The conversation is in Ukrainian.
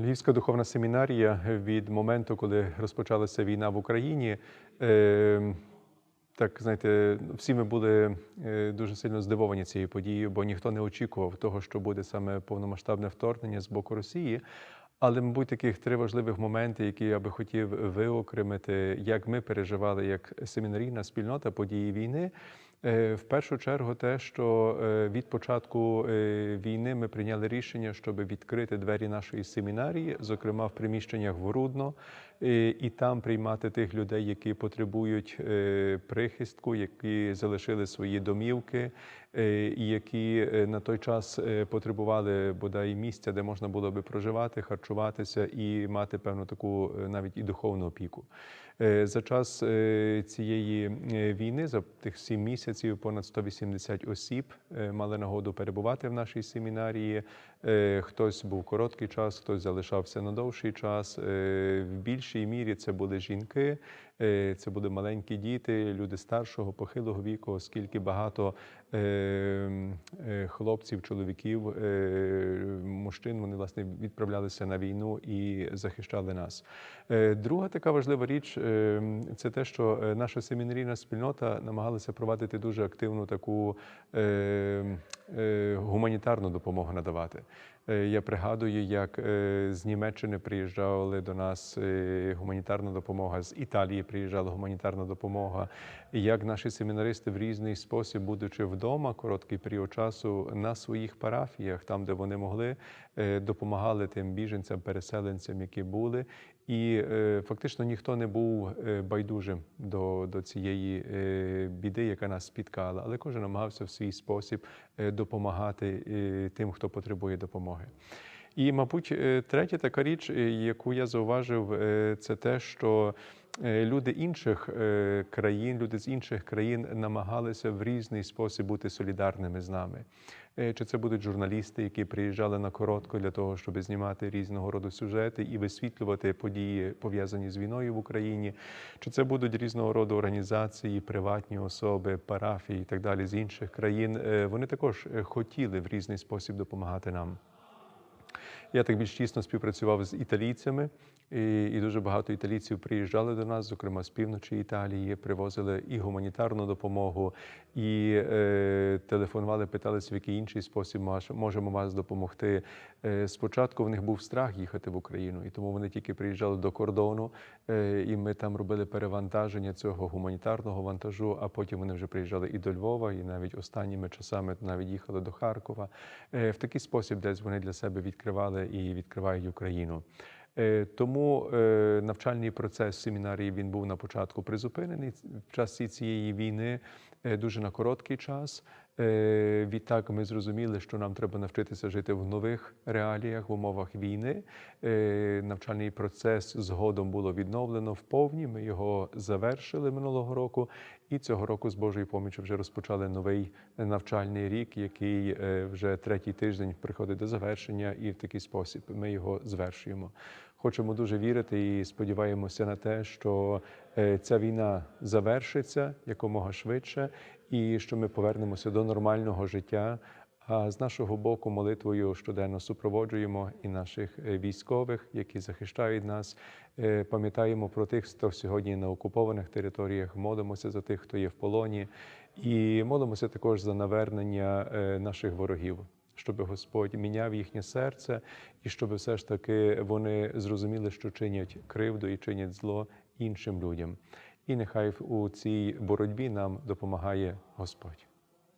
Львівська духовна семінарія від моменту, коли розпочалася війна в Україні, е, так знаєте, всі ми були е, дуже сильно здивовані цією подією, бо ніхто не очікував того, що буде саме повномасштабне вторгнення з боку Росії. Але, мабуть, таких три важливих моменти, які я би хотів виокремити, як ми переживали як семінарійна спільнота події війни. Е, В першу чергу, те, що е, від початку е, війни ми прийняли рішення, щоб відкрити двері нашої семінарії, зокрема в приміщеннях в Рудно, е, і там приймати тих людей, які потребують прихистку, які залишили свої домівки, і які на той час потребували бодай місця, де можна було би проживати, харчуватися і мати певну таку навіть і духовну опіку. За час цієї війни, за тих сім місяців, понад 180 осіб е, мали нагоду перебувати в нашій семінарії. Е, Хтось був короткий час, хтось залишався на довший час. Е, В більшій мірі це були жінки, це були маленькі діти, люди старшого, похилого віку, оскільки багато е, е, хлопців, чоловіків, е, мужчин вони власне відправлялися на війну і захищали нас. Е, Друга така важлива річ е, це те, що наша семінарійна спільнота намагалася провадити дуже активну таку гуманітарну допомогу надавати. Е, Я пригадую, як е, з Німеччини приїжджали до нас е, гуманітарна допомога, з Італії приїжджала гуманітарна допомога. Як наші семінаристи в різний спосіб, будучи вдома, короткий період часу на своїх парафіях, там, де вони могли, е, допомагали тим біженцям, переселенцям, які були. І е, фактично ніхто не був е, байдужим до, до цієї е, біди, яка нас спіткала, але кожен намагався в свій спосіб допомагати тим, хто потребує допомоги. І, мабуть, третя така річ, яку я зауважив, це те, що люди інших країн, люди з інших країн намагалися в різний спосіб бути солідарними з нами. Е, Чи це будуть журналісти, які приїжджали на коротко для того, щоб знімати різного роду сюжети і висвітлювати події, пов'язані з війною в Україні, чи це будуть різного роду організації, приватні особи, парафії і так далі з інших країн. Е, Вони також е, хотіли в різний спосіб допомагати нам. Я так більш тісно співпрацював з італійцями, і, і дуже багато італійців приїжджали до нас, зокрема з півночі Італії, привозили і гуманітарну допомогу, і е, телефонували, питалися, в який інший спосіб можемо вас допомогти. Е, спочатку в них був страх їхати в Україну, і тому вони тільки приїжджали до кордону, е, і ми там робили перевантаження цього гуманітарного вантажу. А потім вони вже приїжджали і до Львова, і навіть останніми часами навіть їхали до Харкова. Е, в такий спосіб, десь вони для себе відкривали і відкривають Україну. Е, Тому е, навчальний процес семінарії він був на початку призупинений в часі цієї війни е, дуже на короткий час. Е, Відтак ми зрозуміли, що нам треба навчитися жити в нових реаліях, в умовах війни. Е, Навчальний процес згодом було відновлено в повні. Ми його завершили минулого року, і цього року з Божою поміччю вже розпочали новий навчальний рік, який е, вже третій тиждень приходить до завершення, і в такий спосіб ми його звершуємо. Хочемо дуже вірити і сподіваємося на те, що ця війна завершиться якомога швидше, і що ми повернемося до нормального життя. А з нашого боку, молитвою щоденно супроводжуємо і наших е, військових, які захищають нас. Е, Пам'ятаємо про тих, хто сьогодні на окупованих територіях, молимося за тих, хто є в полоні, і молимося також за навернення е, наших ворогів. Щоб Господь міняв їхнє серце, і щоб все ж таки вони зрозуміли, що чинять кривду і чинять зло іншим людям. І нехай у цій боротьбі нам допомагає Господь.